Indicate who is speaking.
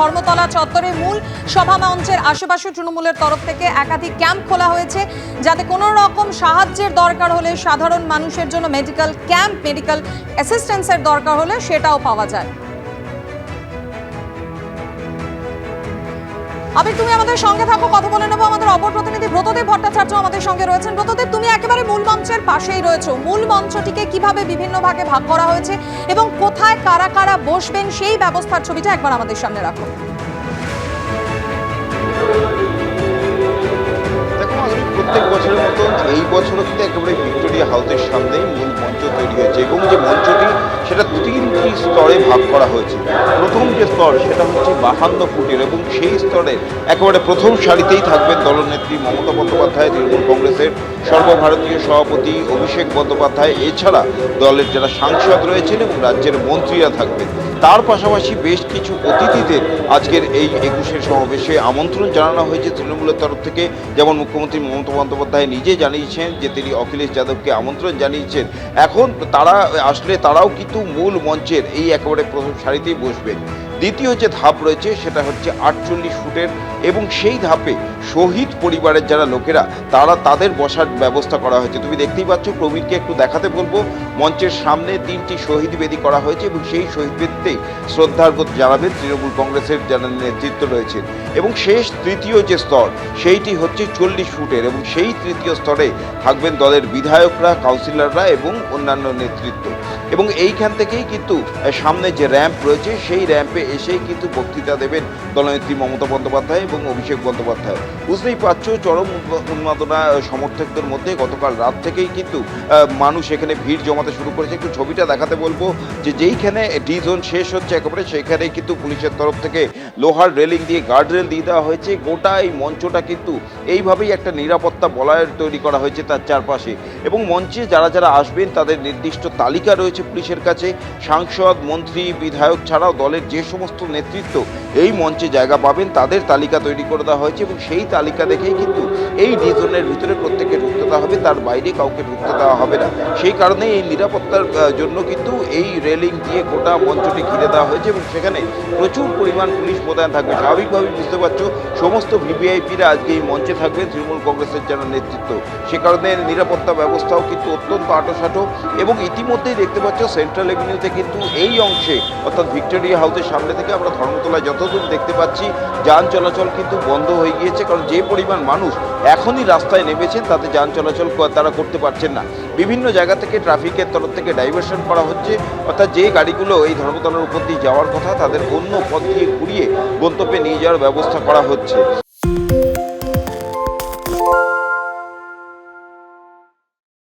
Speaker 1: ধর্মতলা চত্বরে মূল সভা মঞ্চের আশেপাশে তৃণমূলের তরফ থেকে একাধিক ক্যাম্প খোলা হয়েছে, যাতে কোনো রকম সাহায্যের দরকার হলে সাধারণ মানুষের জন্য মেডিকেল ক্যাম্প মেডিকেল অ্যাসিস্ট্যান্সের দরকার হলে সেটাও পাওয়া যায়। আবির, তুমি আমাদের সঙ্গে থাকো, কথা বলে নেব, আমাদের অপর প্রতিনিধি ব্রতদেব ভট্টাচার্য আমাদের সঙ্গে রয়েছেন। ব্রতদেব, তুমি একেবারে মূল মঞ্চের পাশেই রয়েছো। মূল মঞ্চটিকে কীভাবে বিভিন্ন ভাগে ভাগ করা হয়েছে এবং কোথায় কারা কারা বসবেন, সেই ব্যবস্থার ছবিটা একবার আমাদের সামনে রাখো।
Speaker 2: প্রত্যেক বছরের মতো এই বছরও কিন্তু একেবারে ভিক্টোরিয়া হাউসের সামনেই মূল মঞ্চ তৈরি হয়েছে এবং যে মঞ্চটি সেটা তিনটি স্তরে ভাগ করা হয়েছে। প্রথম যে স্তর, সেটা হচ্ছে বাহান্ন ফুটের এবং সেই স্তরে একেবারে প্রথম সারিতেই থাকবেন দলনেত্রী মমতা বন্দ্যোপাধ্যায়, তৃণমূল কংগ্রেসের সর্বভারতীয় সভাপতি অভিষেক বন্দ্যোপাধ্যায়। এছাড়া দলের যারা সাংসদ রয়েছেন এবং রাজ্যের মন্ত্রীরা থাকবেন তার পাশাপাশি বেশ কিছু অতিথিদের আজকের এই একুশের সমাবেশে আমন্ত্রণ জানানো হয়েছে তৃণমূলের তরফ থেকে। যেমন মুখ্যমন্ত্রী মমতা বন্দ্যোপাধ্যায় নিজে জানিয়েছেন যে তিনি অখিলেশ যাদবকে আমন্ত্রণ জানিয়েছেন। এখন তারা আসলে তারাও কিন্তু মূল মঞ্চের এই একেবারে প্রথম সারিতেই বসবেন। দ্বিতীয় যে ধাপ রয়েছে সেটা হচ্ছে আটচল্লিশ ফুটের এবং সেই ধাপে শহীদ পরিবারের যারা লোকেরা, তারা তাদের বসার ব্যবস্থা করা হয়েছে। তুমি দেখতেই পাচ্ছ, প্রবীরকে একটু দেখাতে বলব। মঞ্চের সামনে তিনটি শহীদ বেদি করা হয়েছে এবং সেই শহীদ বেদিতেই শ্রদ্ধার্ঘ জানাবেন তৃণমূল কংগ্রেসের যারা নেতৃত্ব রয়েছেন এবং শেষ তৃতীয় যে স্তর, সেইটি হচ্ছে চল্লিশ ফুটের এবং সেই তৃতীয় স্তরে থাকবেন দলের বিধায়করা, কাউন্সিলররা এবং অন্যান্য নেতৃত্ব। এবং এইখান থেকেই কিন্তু সামনে যে র্যাম্প রয়েছে, সেই র্যাম্পে এসেই কিন্তু বক্তৃতা দেবেন দলনেত্রী মমতা বন্দ্যোপাধ্যায় এবং অভিষেক বন্দ্যোপাধ্যায়। বুঝতেই পারছ, চরম উন্মাদনা সমর্থকদের মধ্যে গতকাল রাত থেকেই কিন্তু মানুষ এখানে ভিড় জমাতে শুরু করেছে। একটু ছবিটা দেখাতে বলব যে যেইখানে ডি জোন শেষ হচ্ছে একেবারে সেখানেই কিন্তু পুলিশের তরফ থেকে লোহার রেলিং দিয়ে গার্ড রেল দিয়ে দেওয়া হয়েছে। গোটা এই মঞ্চটা কিন্তু এইভাবেই একটা নিরাপত্তা বলয়ের তৈরি করা হয়েছে তার চারপাশে। এবং মঞ্চে যারা যারা আসবেন, তাদের নির্দিষ্ট তালিকা রয়েছে পুলিশের কাছে। সাংসদ, মন্ত্রী, বিধায়ক ছাড়াও দলের যে সমস্ত নেতৃত্ব এই মঞ্চে জায়গা পাবেন। তাদের তালিকা তৈরি করে দেওয়া হয়েছে এবং সেই তালিকা দেখেই কিন্তু এই ডিজনের ভিতরে প্রত্যেকে দেওয়া হবে, তার বাইরে কাউকে ঢুকতে দেওয়া হবে না। সেই কারণে এই নিরাপত্তার জন্য কিন্তু এই রেলিং দিয়ে গোটা মঞ্চটি ঘিরে দেওয়া হয়েছে এবং সেখানে প্রচুর পরিমাণ পুলিশ মোতায়েন থাকবে। স্বাভাবিকভাবেই বুঝতে পারছ, সমস্ত ভিভিআইপিরা আজকে এই মঞ্চে থাকবেন তৃণমূল কংগ্রেসের যারা নেতৃত্ব। সে কারণে নিরাপত্তা ব্যবস্থাও কিন্তু অত্যন্ত আটোসাটো এবং ইতিমধ্যেই দেখতে পাচ্ছ, সেন্ট্রাল এভিনিউতে কিন্তু এই অংশে, অর্থাৎ ভিক্টোরিয়া হাউসের সামনে থেকে আমরা ধর্মতলায় যতদূর দেখতে পাচ্ছি, যান চলাচল কিন্তু বন্ধ হয়ে গিয়েছে। কারণ যে পরিমাণ মানুষ এখনই রাস্তায় নেমেছেন, তাতে যান চলাচল ক- তারা করতে পারছেন না। বিভিন্ন জায়গা থেকে ট্রাফিকের তরফ থেকে ডাইভার্সন করা হচ্ছে। অর্থাৎ যে গাড়িগুলো এই ধর্মতলার উপর দিয়ে যাওয়ার কথা, তাদের অন্য পথ দিয়ে ঘুরিয়ে গন্তব্যে নিয়ে যাওয়ার ব্যবস্থা করা হচ্ছে।